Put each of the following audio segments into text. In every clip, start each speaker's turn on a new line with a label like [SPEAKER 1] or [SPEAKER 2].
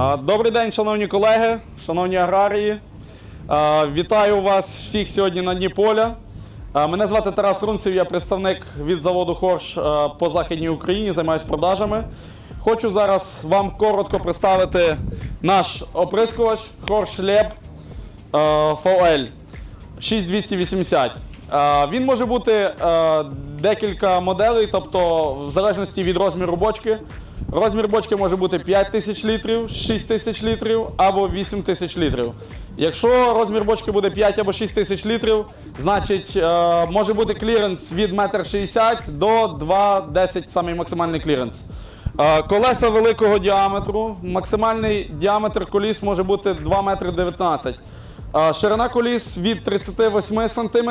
[SPEAKER 1] Добрий день, шановні колеги, шановні аграрії. Вітаю вас всіх сьогодні на дні поля. Мене звати Тарас Рунцев, я представник від заводу Хорш по Західній Україні, займаюся продажами. Хочу зараз вам коротко представити наш оприскувач Хорш Леб VL 6280. Е, Він може бути декілька моделей, тобто в залежності від розміру бочки. Розмір бочки може бути 5 тисяч літрів, 6 тисяч літрів або 8 тисяч літрів. Якщо розмір бочки буде 5 або 6 тисяч літрів, значить е, може бути кліренс від 1,60 м до 2,10 самий максимальний кліренс. Е, Колеса великого діаметру. Максимальний діаметр коліс може бути 2 метри 19. Е, Ширина коліс від 38 см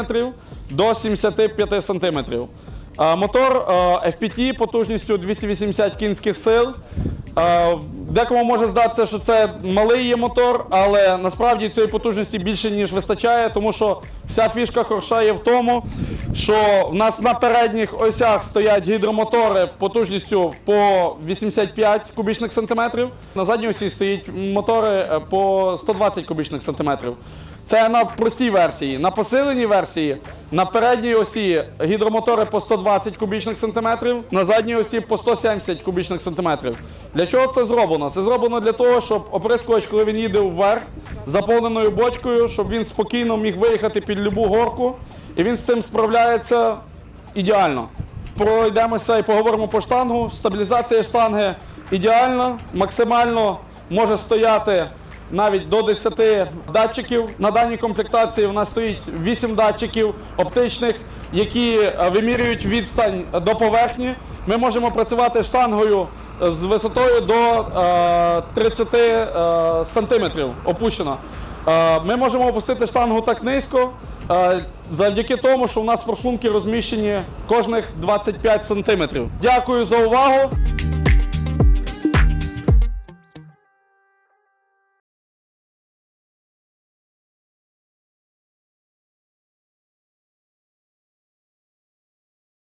[SPEAKER 1] до 75 см. Мотор FPT потужністю 280 кінських сил. Декому може здатися, що це малий є мотор, але насправді цієї потужності більше ніж вистачає, тому що вся фішка хорша є в тому, що в нас на передніх осях стоять гідромотори потужністю по 85 кубічних сантиметрів. На задній осі стоять мотори е, по 120 кубічних сантиметрів. Це на простій версії. На посиленій версії на передній осі гідромотори по 120 кубічних сантиметрів, на задній осі по 170 кубічних сантиметрів. Для чого це зроблено? Це зроблено для того, щоб оприскувач, коли він їде вверх заповненою бочкою, щоб він спокійно міг виїхати під любу горку, і він з цим справляється ідеально. Пройдемося і поговоримо по штангу. Стабілізація штанги ідеальна, максимально може стояти навіть до 10 датчиків. На даній комплектації в нас стоїть 8 датчиків оптичних, які е, вимірюють відстань до поверхні. Ми можемо працювати штангою з висотою до е, 30 е, сантиметрів опущено. Е, Ми можемо опустити штангу так низько, е, завдяки тому, що у нас форсунки розміщені кожних 25 сантиметрів. Дякую за увагу.